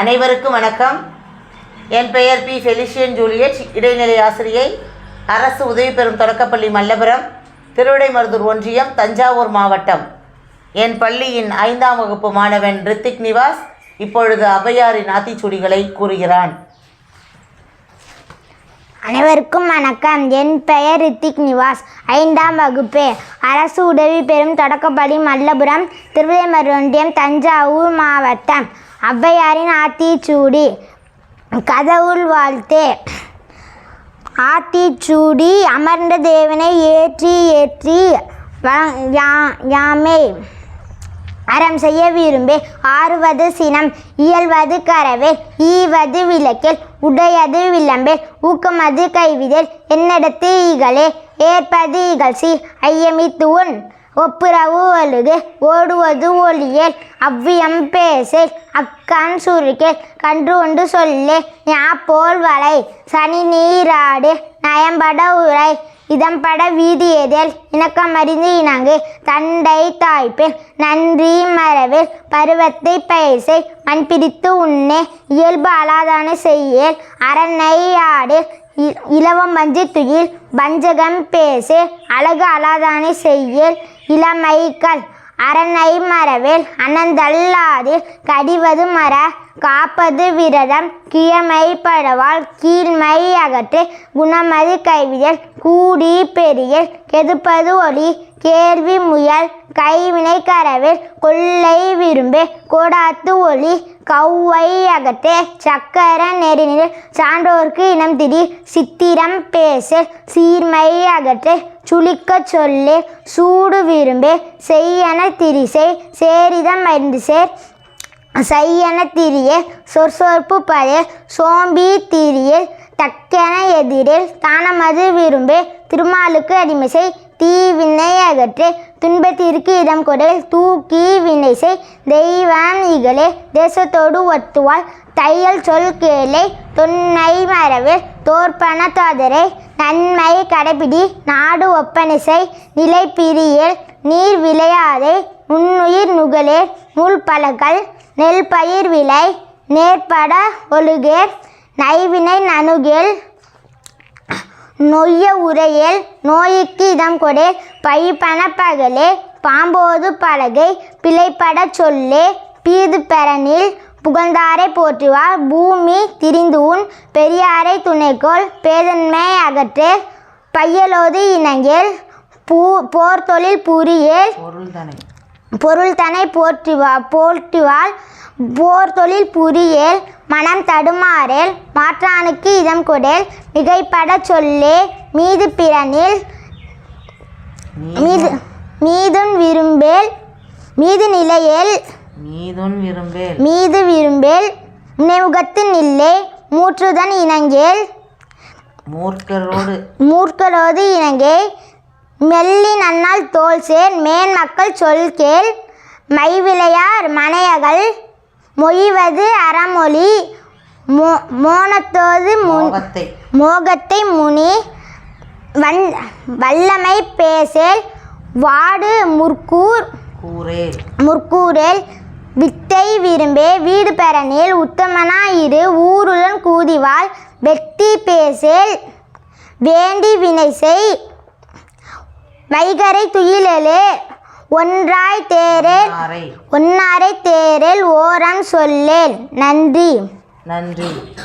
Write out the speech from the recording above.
அனைவருக்கும் வணக்கம். என் பெயர் பி. ஃபெலிஷியன் ஜூலியட் இடைநிலை ஆசிரியை அரசு உதவி பெறும் தொடக்கப்பள்ளி மல்லபுரம் திருவிடைமருதூர் ஒன்றியம் தஞ்சாவூர் மாவட்டம். என் பள்ளியின் ஐந்தாம் வகுப்பு மாணவன் ரித்திக் நிவாஸ் இப்பொழுது அபையாரின் ஆத்திச்சுடிகளை கூறுகிறான். அனைவருக்கும் வணக்கம். என் பெயர் ரித்திக் நிவாஸ். ஐந்தாம் வகுப்பு. அரசு உதவி பெறும் தொடக்கப்பள்ளி மல்லபுரம் திருவிடைமருதூர் ஒன்றியம் தஞ்சாவூர் மாவட்டம். ஔவையாரின் ஆத்திச்சூடி கதவுள் வாழ்த்து. ஆத்திச்சூடி அமர்ந்த தேவனை ஏற்றி ஏற்றி யா- யாமே. அறம் செய்ய விரும்பே ஆறுவது சினம் இயல்வது கரவே. ஈவது விளக்கில் உடையது விளம்பேல் ஊக்கமது கைவிதல் என்னிடத்து ஈகளே ஏற்பது இகழ்ச்சி ஐயமித்து உன் ஒப்புரவு ஒழுகு ஓடுவது ஒளியேல் அவ்வியம் பேசேல் அக்கான் சுருக்கேல் கன்று ஒன்று சொல்லே போல் வலை சனி நீராடு நயம்பட உரை இதம்பட வீதியேதல் இணக்கமறிந்து இணங்கு தண்டை தாய்ப்பில் நன்றி மரவில் பருவத்தை பயசை மண் பிடித்து உண்ணே இயல்பு அலாதான செய்யல் அரணை ஆடு இ- இலவம் மஞ்சு துயில் வஞ்சகம் பேசு அழகு அலாதானை செய்யல் இளமைகள் அரணை மரவேல் அனந்தல்லாதில் கடிவது மர காப்பது விரதம் கிழமை படவால் கீழ்மை அகற்று குணமது கைவியல் கூடி பெரியல் கெதுப்பது ஒளி கேள்வி முயல் கைவினை கரவேல் கொள்ளை விரும்பு கோடாத்து ஒளி கௌவை அகற்றே சக்கர நெறினில் சான்றோர்க்கு இனம் திடி சித்திரம் பேசு சீர்மை அகற்று சுளிக்கச் சொல்லு சூடு விரும்பே செய்யன திரிசை சேரிதம் அறிந்து சேர். செய்யன திரிய சொற்சொற்பு பழைய சோம்பி திரிய தக்கென எதிரில் தானமது விரும்பே திருமாலுக்கு அடிமை செய். தீவினை அகற்றே துன்பத்திற்கு இடம் கொடையில் தூக்கி வினை செய் தெய்வம் இகழே தேசத்தோடு ஒத்துவாள். தையல் சொல் கேளை தொன்னை மரவில் தோற்பன தாதரை நன்மை கடைபிடி. நாடு ஒப்பனிசை நிலை பிரியல் நீர் விளையாதே உன்னுயிர் நுகலே. முள் பழங்கள் நெல் பயிர் விலை நேர்பட ஒழுகே நைவினை நணுகேல். நொய்ய உரையேல் நோய்க்கு இடம் கொடே பைப்பன பகலே பாம்போது பலகை பிழைப்பட சொல்லே பீது பெறனில் புகழ்ந்தாரை போற்றுவார் பூமி திரிந்து உன் பெரியாரை துணைக்கோள் பேதன்மை அகற்றே பையலோது இணங்கேல் பூ போர் தொழில் புரியேல் பொருள் தானே பொருள் தன்னை போற்றுவா போற்றுவாள் போர் தொழில் புரியேல் மனம் தடுமாறேல் மாற்றானுக்கு இதம் கொடேல் மிகைப்பட சொல்லே மீது பிறனில் மீது மீதுன் விரும்பேல் மீது நிலையேல் மீதுன் விரும்பேல் மீது விரும்பேல் முனைமுகத்து நில்லே மூற்றுதன் இணங்கேல் மூர்க்கரோடு மூர்க்கரோது இணங்கே மெல்லி நன்னால் தோல் சேர் மேன் மக்கள் சொல் கேள் மைவிளையார் மனையகள் மொய்வது அறமொழி. மோ மோனத்தோது முன் மோகத்தை. முனி. வன் வல்லமை பேசேல். வாடு முற்கூர். கூரேல் முற்கூரேல் வித்தை விரும்பே. வீடு பெறனில். உத்தமனாயிரு ஊருடன் கூதிவாள். வெட்டி பேசேல். வேண்டி வினை செய். வைகரை துயிலலே. ஒன்றாய் தேரேல் ஒன்னாரை தேரேல் ஓரம் சொல்லேல். நன்றி. நன்றி.